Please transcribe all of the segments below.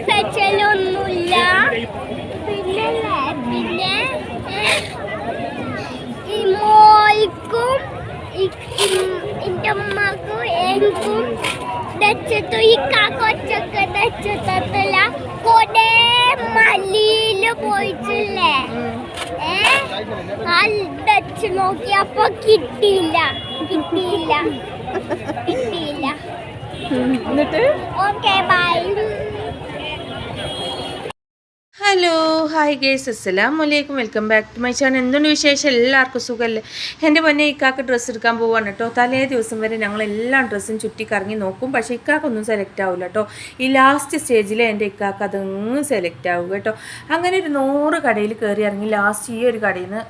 സ്പെഷ്യലൊന്നുമില്ല പിന്നെ പിന്നെ ഈ മോൾക്കും എന്റെ അമ്മക്കും എനിക്കും ദച്ചത്തു ഈ കാക്കൊച്ചൊക്കെ ദച്ചത്തല്ല കൊടേ മല്ലിയിൽ പോയിട്ടില്ലേ? ഏ ദച്ച് നോക്കിയപ്പോ കിട്ടിയില്ല കിട്ടിയില്ല കിട്ടിയില്ല. എന്നിട്ട്? Okay bye hello hi guys അസ്സലാം വലൈക്കും welcome back to my channel എന്തുണ്ട് വിശേഷം? എല്ലാവർക്കും സുഖമല്ലേ എന്റെ പൊന്നെ ഇക്കാക്ക് ഡ്രസ്സ് എടുക്കാൻ പോവാണ് കേട്ടോ തലേ ദിവസം വരെ ഞങ്ങൾ എല്ലാ ഡ്രസ്സും ചുറ്റി കറങ്ങി നോക്കും. പക്ഷേ ഇക്കാക്കൊന്നും സെലക്ട് ആവില്ല കേട്ടോ ഈ ലാസ്റ്റ് സ്റ്റേജിൽ എന്റെ ഇക്കാക്ക് അതങ്ങ് സെലക്ട് ആവുക കേട്ടോ. അങ്ങനെ ഒരു നൂറ് കടയിൽ കയറി ഇറങ്ങി ലാസ്റ്റ് ഈ ഒരു കടയിൽ നിന്ന്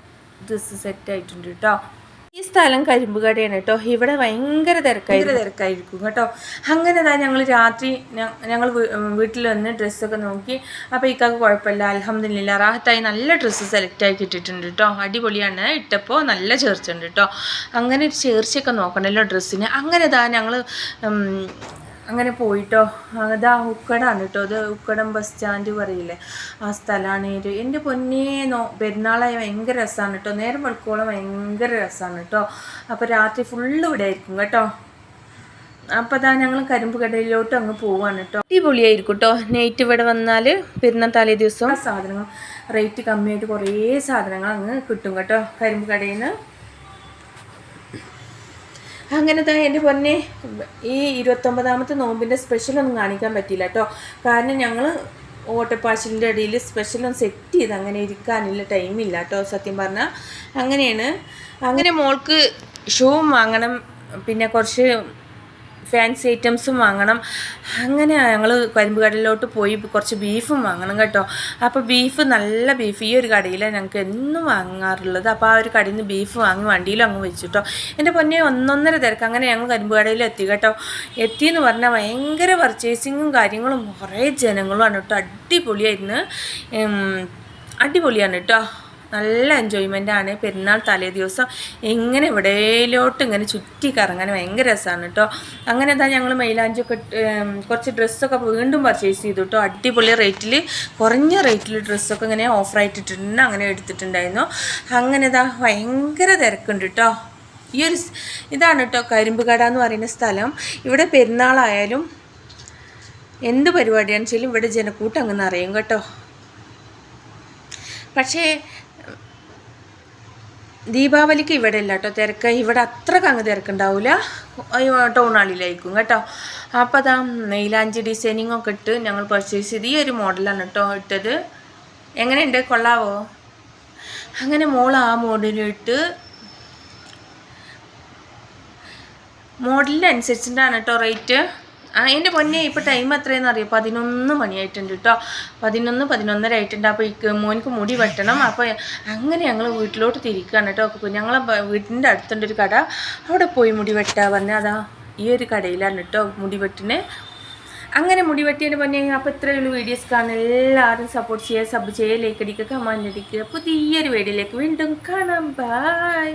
ഡ്രസ്സ് സെറ്റ് ആയിട്ടുണ്ട് കേട്ടോ ഈ സ്ഥലം കരിമ്പ് കടയാണ് കേട്ടോ. ഇവിടെ ഭയങ്കര തിരക്കായി തിരക്കായിരിക്കും കേട്ടോ. അങ്ങനെ ഇതാ ഞങ്ങൾ രാത്രി ഞങ്ങൾ വീട്ടിൽ വന്ന് ഡ്രസ്സൊക്കെ നോക്കി. അപ്പോൾ ഇക്കാക്ക് കുഴപ്പമില്ല. അലഹമ്മദില്ല റാഹത്തായി നല്ല ഡ്രസ്സ് സെലക്ട് ആക്കി ഇട്ടിട്ടുണ്ട് കേട്ടോ. അടിപൊളിയാണ്. ഇട്ടപ്പോൾ നല്ല ചേർച്ചയുണ്ട് കേട്ടോ. അങ്ങനെ ചേർച്ചയൊക്കെ നോക്കണമല്ലോ ഡ്രസ്സിന്. അങ്ങനെ ഇതാ ഞങ്ങൾ അങ്ങനെ പോയിട്ടോ. അതാ ഉക്കടാണ് കേട്ടോ അത് ഉക്കടം ബസ് സ്റ്റാൻഡ് പറയില്ലേ? ആ സ്ഥലമാണ് എന്റെ പൊന്നേ നോ പെരുന്നാളായ ഭയങ്കര രസമാണ് കേട്ടോ നേരം വെളുക്കോളം ഭയങ്കര രസമാണ് കേട്ടോ അപ്പോൾ രാത്രി ഫുള്ള് ഇവിടെ ആയിരിക്കും കേട്ടോ. അപ്പോൾ അതാ ഞങ്ങൾ കരിമ്പ് കടയിലോട്ട് അങ്ങ് പോവാണ് കേട്ടോ അടിപൊളിയായിരിക്കും കേട്ടോ നൈറ്റ് ഇവിടെ വന്നാൽ പെരുന്നാൾ തലേ ദിവസം സാധനങ്ങൾ റേറ്റ് കമ്മിയായിട്ട് കുറേ സാധനങ്ങൾ അങ്ങ് കിട്ടും കേട്ടോ. കരിമ്പ് കടയിൽ നിന്ന് അങ്ങനെ തന്നെ എന്റെ പൊന്നെ ഈ ഇരുപത്തൊമ്പതാമത്തെ നോമ്പിന്റെ സ്പെഷ്യലൊന്നും കാണിക്കാൻ പറ്റിയില്ല കേട്ടോ കാരണം ഞങ്ങൾ ഓട്ടപ്പാച്ചിലിന്റെ ഇടയിൽ സ്പെഷ്യലൊന്നും സെറ്റ് ചെയ്ത് അങ്ങനെ ഇരിക്കാനില്ല ടൈമില്ല കേട്ടോ സത്യം പറഞ്ഞാൽ അങ്ങനെയാണ്. അങ്ങനെ മോൾക്ക് ഷൂവും വാങ്ങണം പിന്നെ കുറച്ച് ഫാൻസി ഐറ്റംസും വാങ്ങണം. അങ്ങനെ ഞങ്ങൾ കരിമ്പ് കടലിലോട്ട് പോയി കുറച്ച് ബീഫും വാങ്ങണം കേട്ടോ. അപ്പോൾ ബീഫ് നല്ല ബീഫ് ഈ ഒരു കടയിലാണ് ഞങ്ങൾക്ക് എന്നും വാങ്ങാറുള്ളത്. അപ്പോൾ ആ ഒരു കടയിൽ നിന്ന് ബീഫ് വാങ്ങി വണ്ടിയിലും അങ്ങ് വെച്ചു കേട്ടോ എന്റെ പൊന്നെ ഒന്നൊന്നര തിരക്ക് അങ്ങനെ ഞങ്ങൾ കരിമ്പ് കടയിൽ എത്തി കേട്ടോ. എത്തിയെന്ന് പറഞ്ഞാൽ ഭയങ്കര പർച്ചേസിങ്ങും കാര്യങ്ങളും കുറേ ജനങ്ങളുമാണ് കേട്ടോ അടിപൊളിയായിരുന്നു. അടിപൊളിയാണ് കേട്ടോ നല്ല എൻജോയ്മെന്റ് ആണ്. പെരുന്നാൾ തലേ ദിവസം എങ്ങനെ എവിടെയിലോട്ട് ഇങ്ങനെ ചുറ്റി കറങ്ങാൻ ഭയങ്കര രസമാണ് കേട്ടോ അങ്ങനെ എന്താ ഞങ്ങൾ മൈലാഞ്ചൊക്കെ കുറച്ച് ഡ്രസ്സൊക്കെ വീണ്ടും പർച്ചേസ് ചെയ്തു കേട്ടോ അടിപൊളി റേറ്റിൽ കുറഞ്ഞ റേറ്റിൽ ഡ്രസ്സൊക്കെ ഇങ്ങനെ ഓഫറായിട്ടിട്ടുണ്ട് അങ്ങനെ എടുത്തിട്ടുണ്ടായിരുന്നു. അങ്ങനെ ഇതാ ഭയങ്കര തിരക്കുണ്ട് കേട്ടോ ഈ ഒരു ഇതാണ് കേട്ടോ കരിമ്പുകട എന്ന് പറയുന്ന സ്ഥലം. ഇവിടെ പെരുന്നാളായാലും എന്ത് പരിപാടിയാണെന്ന് വെച്ചാലും ഇവിടെ ജനക്കൂട്ടം അങ്ങ് നിറയും കേട്ടോ. പക്ഷേ ദീപാവലിക്ക് ഇവിടെ ഇല്ല കേട്ടോ. തിരക്ക്. ഇവിടെ അത്രയ്ക്ക് അങ്ങ് തിരക്കുണ്ടാവില്ല ടൗണാളിലായിരിക്കും കേട്ടോ. അപ്പോൾ അതാ മെയിലാഞ്ചി ഡിസൈനിങ് ഒക്കെ ഇട്ട് ഞങ്ങൾ പർച്ചേസ് ചെയ്ത് ഈ ഒരു മോഡലാണ് കേട്ടോ ഇട്ടത്. എങ്ങനെയുണ്ട്? കൊള്ളാവോ? അങ്ങനെ മോൾ ആ മോഡലിട്ട് മോഡലിനനുസരിച്ചിട്ടാണ് കേട്ടോ റേറ്റ് എന്റെ പൊന്നെ ഇപ്പോൾ ടൈം എത്രയെന്ന് അറിയാം? പതിനൊന്ന് മണിയായിട്ടുണ്ട് കേട്ടോ പതിനൊന്ന് പതിനൊന്നര ആയിട്ടുണ്ട്. അപ്പോൾ ഈ മോനിക്ക് മുടി വെട്ടണം. അപ്പോൾ അങ്ങനെ ഞങ്ങൾ വീട്ടിലോട്ട് തിരിക്കുകയാണ് കേട്ടോ ഞങ്ങളെ വീടിന്റെ അടുത്തുണ്ട് ഒരു കട. അവിടെ പോയി മുടി വെട്ടാ പറഞ്ഞാൽ അതാ ഈ ഒരു കടയിലാണ് കേട്ടോ മുടി വെട്ടിന് അങ്ങനെ മുടി വെട്ടിയതിന് പൊന്നെ അപ്പോൾ ഇത്രയുള്ള വീഡിയോസ് കാണാൻ. എല്ലാവരും സപ്പോർട്ട് ചെയ്യുക സബ് ചെയ്യുക ലൈക്ക് അടിക്കുക കമാൻഡ് അടിക്കുക. പുതിയൊരു വീഡിയോയിലേക്ക് വീണ്ടും കാണാം. ബൈ